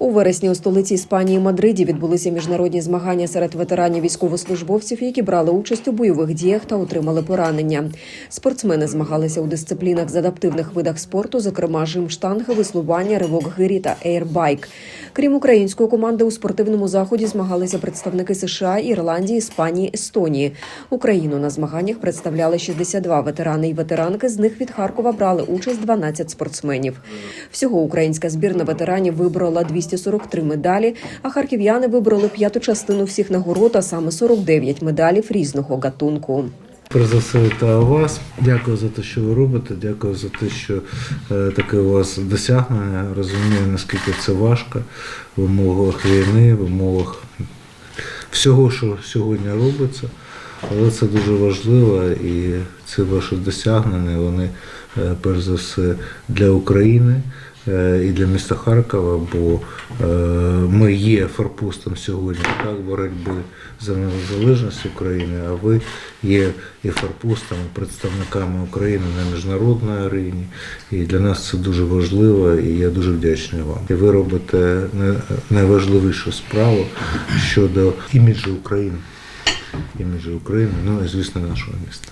У вересні у столиці Іспанії Мадриді відбулися міжнародні змагання серед ветеранів військовослужбовців, які брали участь у бойових діях та отримали поранення. Спортсмени змагалися у дисциплінах з адаптивних видах спорту, зокрема жим штанги, веслування, ривок гирі та ейрбайк. Крім української команди, у спортивному заході змагалися представники США, Ірландії, Іспанії, Естонії. Україну на змаганнях представляли 62 ветерани і ветеранки. З них від Харкова брали участь 12 спортсменів. Всього українська збірна ветеранів виборола 243 медалі, а харків'яни вибороли п'яту частину всіх нагород, а саме 49 медалів різного гатунку. Перш все, вітаю вас. Дякую за те, що ви робите. Дякую за те, що е, таке у вас досягнення. Розумію, наскільки це важко в умовах війни, в умовах всього, що сьогодні робиться. Але це дуже важливо і ці ваші досягнення, вони е, перш за все для України і для міста Харкова, бо е, ми є форпостом сьогодні так, боротьби за незалежність України, а ви є і форпостом, і представниками України на міжнародній арені. І для нас це дуже важливо, і я дуже вдячний вам. І ви робите найважливішу справу щодо іміджу України. Іміджу України, ну і звісно нашого міста.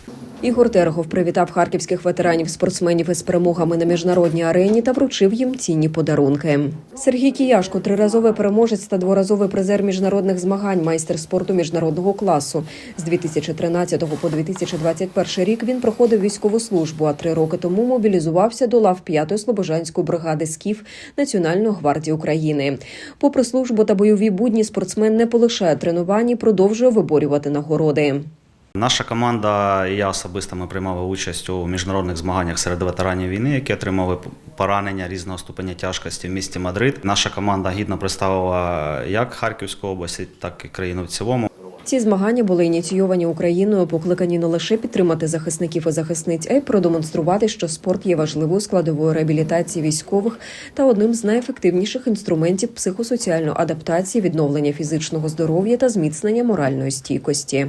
Ігор Терехов привітав харківських ветеранів спортсменів із перемогами на міжнародній арені та вручив їм цінні подарунки. Сергій Кіяшко, триразовий переможець та дворазовий призер міжнародних змагань, майстер спорту міжнародного класу. З 2013 по 2021 рік він проходив військову службу, а три роки тому мобілізувався до лав 5-ї слобожанської бригади СКІФ Національної гвардії України. Попри службу та бойові будні, спортсмен не полишає тренувань і продовжує виборювати нагороди. Наша команда і я особисто ми приймали участь у міжнародних змаганнях серед ветеранів війни, які отримали поранення різного ступеня тяжкості в місті Мадрид. Наша команда гідно представила як Харківську область, так і країну в цілому. Ці змагання були ініційовані Україною, покликані не лише підтримати захисників і захисниць, а й продемонструвати, що спорт є важливою складовою реабілітації військових та одним з найефективніших інструментів психосоціальної адаптації, відновлення фізичного здоров'я та зміцнення моральної стійкосі.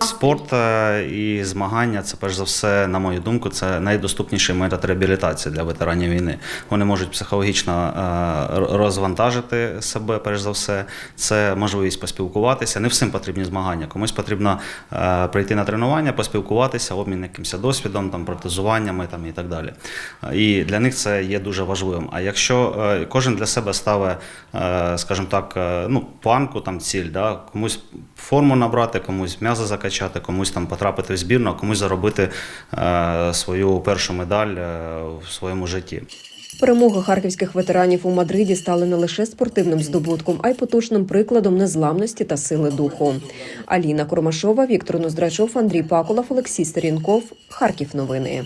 Спорт е, і змагання це перш за все, на мою думку, це найдоступніший метод реабілітації для ветеранів війни. Вони можуть психологічно е, розвантажити себе, перш за все. Це можливість поспілкуватися. Не всім потрібні змагання. Комусь потрібно е, прийти на тренування, поспілкуватися, обмін якимось досвідом, там протезуваннями там і так далі. І для них це є дуже важливим. А якщо кожен для себе ставить, скажімо так, ну, планку, там ціль, да, комусь форму набрати, комусь м'язи закачати, комусь там потрапити в збірну, а комусь заробити е, свою першу медаль е, в своєму житті. Перемоги харківських ветеранів у Мадриді стали не лише спортивним здобутком, а й потужним прикладом незламності та сили духу. Аліна Кормашова, Віктор Ноздрачов, Андрій Пакулов, Олексій Старінков, Харків новини.